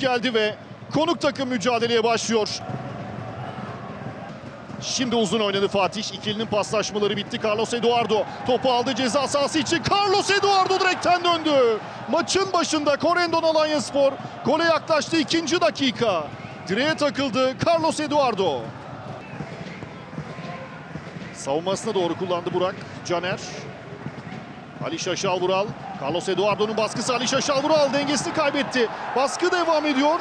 geldi ve konuk takım mücadeleye başlıyor. Şimdi uzun oynadı Fatih. İkilinin paslaşmaları bitti. Carlos Eduardo topu aldı ceza sahası için. Carlos Eduardo direkten döndü. Maçın başında Corendon Alanya Spor gole yaklaştı ikinci dakika. Direğe takıldı Carlos Eduardo. Savunmasına doğru kullandı Burak. Caner. Ali Şaşal Vural. Carlos Eduardo'nun baskısı Ali Şaşal Vural dengesini kaybetti. Baskı devam ediyor.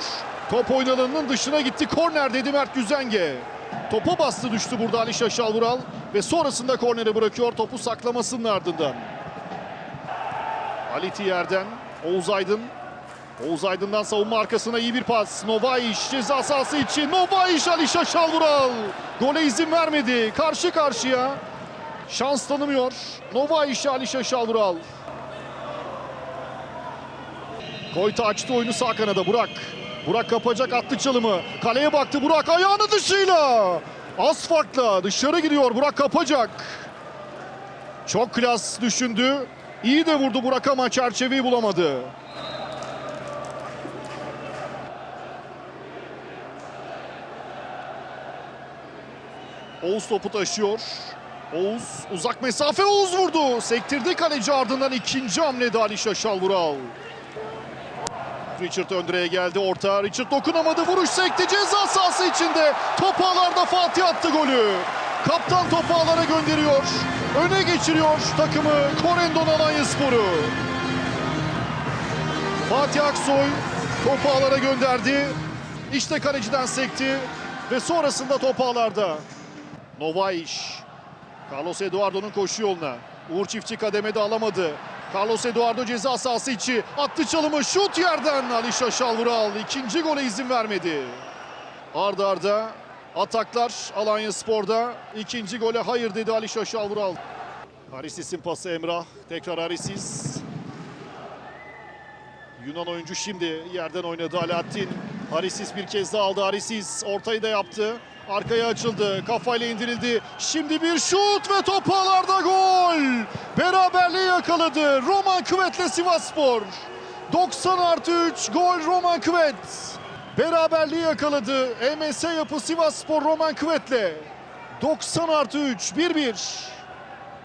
Top oynalanının dışına gitti. Korner dedi Mert Güzenge. Topa bastı düştü burada Ali Şaşal Vural. Ve sonrasında korneri bırakıyor topu saklamasının ardından. Ali Tiyer'den Oğuz Aydın. Oğuz Aydın'dan savunma arkasına iyi bir pas. Novaiş ceza sahası için. Novaiş Ali Şaşal Vural. Gole izin vermedi. Karşı karşıya. Şans tanımıyor. Novaiş Ali Şaşal Vural. Koyta açtı oyunu sağ kanada Burak. Burak kapacak attı çalımı. Kaleye baktı Burak ayağını dışıyla. Az farkla dışarı gidiyor Burak kapacak. Çok klas düşündü. İyi de vurdu Burak ama çerçeveyi bulamadı. Oğuz topu taşıyor. Oğuz uzak mesafe Oğuz vurdu. Sektirdi kaleci ardından ikinci hamlede Ali Şaşal Vural. Richard Öndre'ye geldi orta. Richard dokunamadı. Vuruş sekti ceza sahası içinde. Top ağlarda Fatih attı golü. Kaptan topu ağlara gönderiyor. Öne geçiriyor takımı Korendon Alanya Sporu. Fatih Aksoy topu ağlara gönderdi. İşte kaleciden sekti ve sonrasında top ağlarda. Novaiş. Carlos Eduardo'nun koşu yoluna. Uğur Çiftçi kademede alamadı. Carlos Eduardo ceza sahası içi. Attı çalımı şut yerden Ali Şaşal Vural. ikinci gole izin vermedi. Arda arda ataklar Alanya Spor'da. ikinci gole hayır dedi Ali Şaşal Vural. Harisis'in pası Emrah. Tekrar Harisis. Yunan oyuncu şimdi yerden oynadı Alaaddin. Harisis bir kez daha aldı Harisis. Ortayı da yaptı. Arkaya açıldı. Kafayla indirildi. Şimdi bir şut ve top ağlarda gol. Beraberliği yakaladı. Roman Kıvet'le Sivasspor. 90 artı 3 gol Roman Kıvet. Beraberliği yakaladı. EMS yapı Sivasspor Roman Kıvet'le. 90 artı 3 1-1.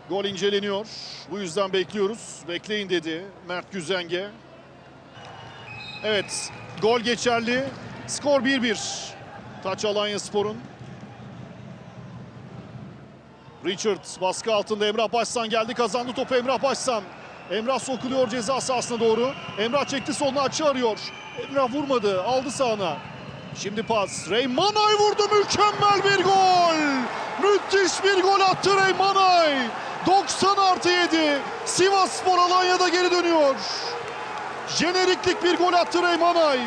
Gol inceleniyor. Bu yüzden bekliyoruz. Bekleyin dedi Mert Güzenge. Evet, gol geçerli. Skor 1-1. Taç Alanya Spor'un. Richard baskı altında Emrah Başsan geldi kazandı topu Emrah Başsan. Emrah sokuluyor ceza sahasına doğru. Emrah çekti soluna açı arıyor. Emrah vurmadı aldı sağına. Şimdi pas. Reymanay vurdu mükemmel bir gol. Müthiş bir gol attı Reymanay. 90 artı 7. Sivas Spor Alanya'da geri dönüyor. Jeneriklik bir gol attı Reymanay.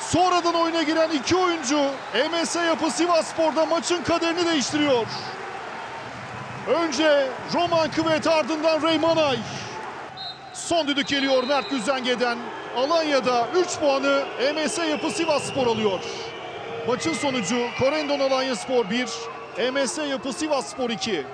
Sonradan oyuna giren iki oyuncu EMS yapı Sivasspor'da maçın kaderini değiştiriyor. Önce Roman Kıvet ardından Reymanay. Son düdük geliyor Mert Güzenge'den. Alanya'da 3 puanı EMS yapı Sivasspor alıyor. Maçın sonucu Korendon Alanya Spor 1, EMS yapı Sivasspor 2.